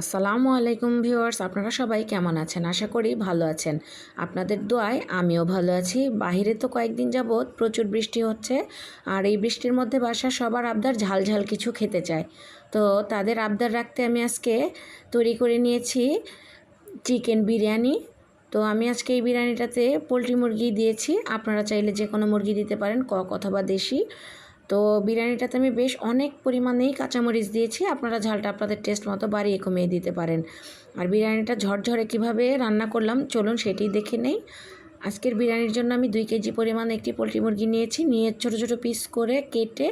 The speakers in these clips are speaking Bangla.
আসসালামু আলাইকুম ভিউয়ার্স, আপনারা সবাই কেমন আছেন? আশা করি ভালো আছেন। আপনাদের দোয়ায় আমিও ভালো আছি। বাহিরে তো কয়েকদিন যাবৎ প্রচুর বৃষ্টি হচ্ছে, আর এই বৃষ্টির মধ্যে বাসা সবার আবদার ঝাল ঝাল কিছু খেতে চায়। তো তাদের আবদার রাখতে আমি আজকে তৈরি করে নিয়েছি চিকেন বিরিয়ানি। তো আমি আজকে এই বিরিয়ানিটাতে পোলট্রি মুরগি দিয়েছি। আপনারা চাইলে যে কোনো মুরগি দিতে পারেন, কক অথবা দেশি। তো বিরিয়ানিটাতে আমি বেশ অনেক পরিমাণেই কাঁচামরিচ দিয়েছি। আপনারা ঝালটা আপনাদের টেস্ট মতো বাড়িয়ে কমিয়ে দিতে পারেন। আর বিরিয়ানিটা ঝরঝরে কীভাবে রান্না করলাম, চলুন সেটি দেখে নেই। আজকের বিরিয়ানির জন্য আমি দুই কেজি পরিমাণ একটি পোলট্রি মুরগি নিয়েছি, নিয়ে ছোটো ছোটো পিস করে কেটে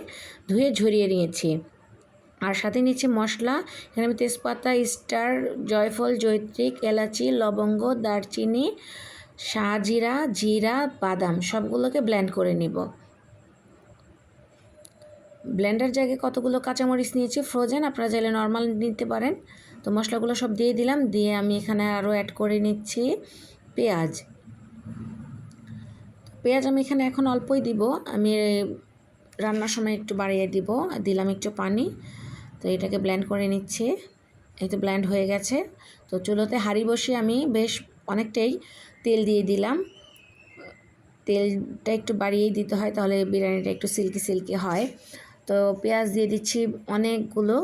ধুয়ে ঝরিয়ে নিয়েছি। আর সাথে নিচ্ছি মশলা। এখানে আমি তেজপাতা স্টার জয়ফল জৈত্রিক এলাচি, লবঙ্গ, দারচিনি, শাহজিরা, জিরা, বাদাম, সবগুলোকে ব্ল্যান্ড করে নিব। ব্লেন্ডার জায়গায় কতগুলো কাঁচামরিচ নিয়েছি ফ্রোজেন আপনারা চাইলে নর্মাল নিতে পারেন। তো মশলাগুলো সব দিয়ে দিলাম, দিয়ে আমি এখানে আরও অ্যাড করে নিচ্ছি পেঁয়াজ। পেঁয়াজ আমি এখানে এখন অল্পই দিব, আমি রান্নার সময় একটু বাড়িয়ে দিব, দিলাম একটু পানি। তো এটাকে ব্ল্যান্ড করে নিচ্ছি, এই তো ব্ল্যান্ড হয়ে গেছে। তো চুলোতে হাঁড়ি বসিয়ে আমি বেশ অনেকটাই তেল দিয়ে দিলাম। তেলটা একটু বাড়িয়েই দিতে হয়, তাহলে বিরিয়ানিটা একটু সিল্কি সিল্কি হয়। তো পেঁয়াজ দিয়ে দিচ্ছি অনেকগুলো,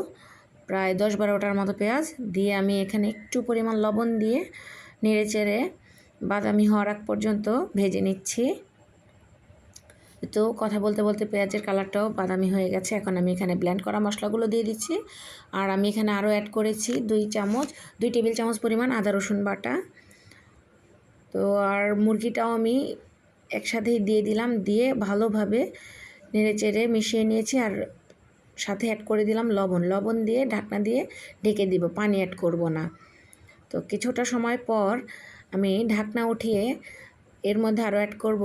প্রায় দশ বারোটার মতো পেঁয়াজ। দিয়ে আমি এখানে একটু পরিমাণ লবণ দিয়ে নেড়ে চেড়ে বাদামি হওয়ার আগ পর্যন্ত ভেজে নিচ্ছি। তো কথা বলতে বলতে পেঁয়াজের কালারটাও বাদামি হয়ে গেছে। এখন আমি এখানে ব্ল্যান্ড করা মশলাগুলো দিয়ে দিচ্ছি। আর আমি এখানে আরও অ্যাড করেছি দুই চামচ, দুই টেবিল চামচ পরিমাণ আদা, রসুন বাটা। তো আর মুরগিটাও আমি একসাথেই দিয়ে দিলাম। দিয়ে ভালোভাবে নেড়ে চেড়ে মিশিয়ে নিয়েছি আর সাথে অ্যাড করে দিলাম লবণ। লবণ দিয়ে ঢাকনা দিয়ে ঢেকে দিব, পানি অ্যাড করব না। তো কিছুটা সময় পর আমি ঢাকনা উঠিয়ে এর মধ্যে আরও অ্যাড করব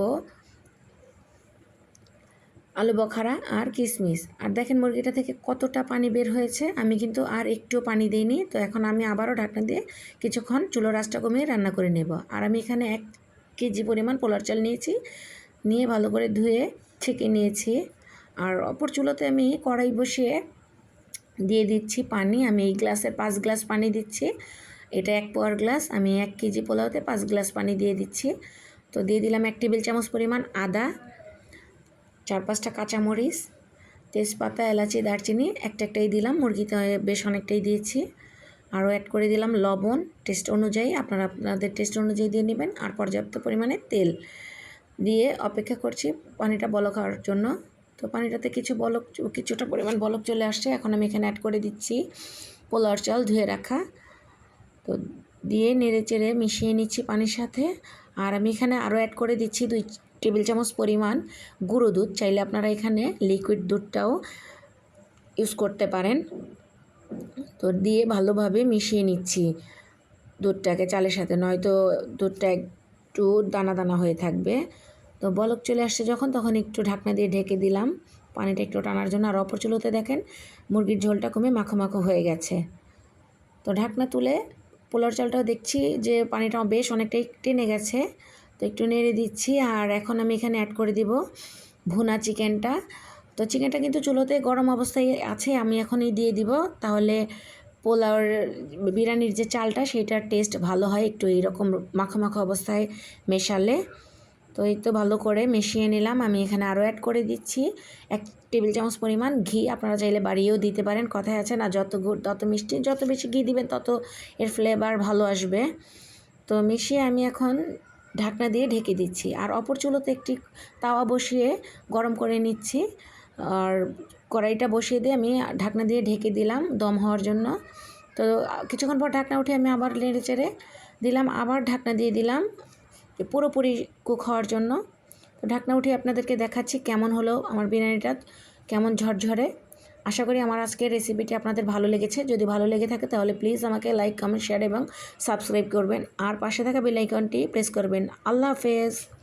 আলু বখারা আর কিশমিশ আর দেখেন মুরগিটা থেকে কতটা পানি বের হয়েছে, আমি কিন্তু আর একটু পানি দিইনি। তো এখন আমি আবারও ঢাকনা দিয়ে কিছুক্ষণ চুলো রাসটা কমিয়ে রান্না করে নেব। আর আমি এখানে এক কেজি পরিমাণ পোলার চাল নিয়েছি। নিয়ে ভালো করে ধুয়ে ছেঁকে নিয়েছি। আর অপর চুলোতে আমি কড়াই বসিয়ে দিয়ে দিচ্ছি পানি। আমি এই গ্লাসের পাঁচ গ্লাস পানি দিচ্ছি। এটা এক পোয়ার গ্লাস। আমি এক কেজি পোলাওতে পাঁচ গ্লাস পানি দিয়ে দিচ্ছি। তো দিয়ে দিলাম এক টেবিল চামচ পরিমাণ আদা, চার পাঁচটা কাঁচামরিচ, তেজপাতা, এলাচি, দারচিনি, একটা একটাই দিলাম। মুরগিতে বেশ অনেকটাই দিয়েছি। আরও অ্যাড করে দিলাম লবণ। টেস্ট অনুযায়ী আপনারা আপনাদের টেস্ট অনুযায়ী দিয়ে নেবেন। আর পর্যাপ্ত পরিমাণে তেল। দিয়ে অপেক্ষা করছি পানিটা বলক হওয়ার জন্য। তো পানিটাতে কিছু বলক, কিছুটা পরিমাণ বলক চলে আসছে। এখন আমি এখানে অ্যাড করে দিচ্ছি পোলার চাল ধুয়ে রাখা। তো দিয়ে নেড়ে চেড়ে মিশিয়ে নিচ্ছি পানির সাথে। আর আমি এখানে আরও অ্যাড করে দিচ্ছি দুই টেবিল চামচ পরিমাণ গুঁড়ো দুধ। চাইলে আপনারা এখানে লিকুইড দুধটাও ইউজ করতে পারেন। তো দিয়ে ভালোভাবে মিশিয়ে নিচ্ছি দুধটাকে চালের সাথে। নয়তো দুধটা একটু দানা দানা হয়ে থাকবে। তো বলক চলে আসছে যখন, তখন একটু ঢাকনা দিয়ে ঢেকে দিলাম। পানিটা একটু টানার জন্য আর অপর চুলোতে দেখেন, মুরগির ঝোলটা কমে মাখো মাখো হয়ে গেছে। তো ঢাকনা তুলে পোলার চালটাও দেখছি যে পানিটা বেশ অনেকটাই টেনে গেছে। তো একটু নেড়ে দিচ্ছি আর এখন আমি এখানে অ্যাড করে দিব ভুনা চিকেনটা। তো চিকেনটা কিন্তু চুলোতে গরম অবস্থায় আছে, আমি এখনই দিয়ে দিব। তাহলে পোলাওর বিরিয়ানির যে চালটা, সেটার টেস্ট ভালো হয় একটু এইরকম মাখো মাখো অবস্থায় মেশালে। তো এই তো ভালো করে মিশিয়ে নিলাম। আমি এখানে আরও অ্যাড করে দিচ্ছি। এক টেবিল চামচ পরিমাণ ঘি। আপনারা চাইলে বাড়িয়েও দিতে পারেন, কথায় আছে না, যত গুড় তত মিষ্টি, যত বেশি ঘি দিবেন, তত এর ফ্লেভার ভালো আসবে। তো মিশিয়ে আমি এখন ঢাকনা দিয়ে ঢেকে দিচ্ছি। আর অপর চুলোতে একটি তাওয়া বসিয়ে গরম করে নিচ্ছি। আর কড়াইটা বসিয়ে দিয়ে আমি ঢাকনা দিয়ে ঢেকে দিলাম দম হওয়ার জন্য। তো কিছুক্ষণ পর ঢাকনা উঠে আমি আবার নেড়ে চেড়ে দিলাম। আবার ঢাকনা দিয়ে দিলাম। পুরোপুরি কুক হওয়ার জন্য। তো ঢাকনা উঠে আপনাদেরকে দেখাচ্ছি কেমন হলো আমার বিরিয়ানিটা, কেমন ঝরঝরে। আশা করি আমার আজকের রেসিপিটি আপনাদের ভালো লেগেছে। যদি ভালো লেগে থাকে তাহলে প্লিজ আমাকে লাইক কমেন্ট শেয়ার এবং সাবস্ক্রাইব করবেন। আর পাশে থাকা বেল আইকনটি প্রেস করবেন। আল্লাহ হাফেজ।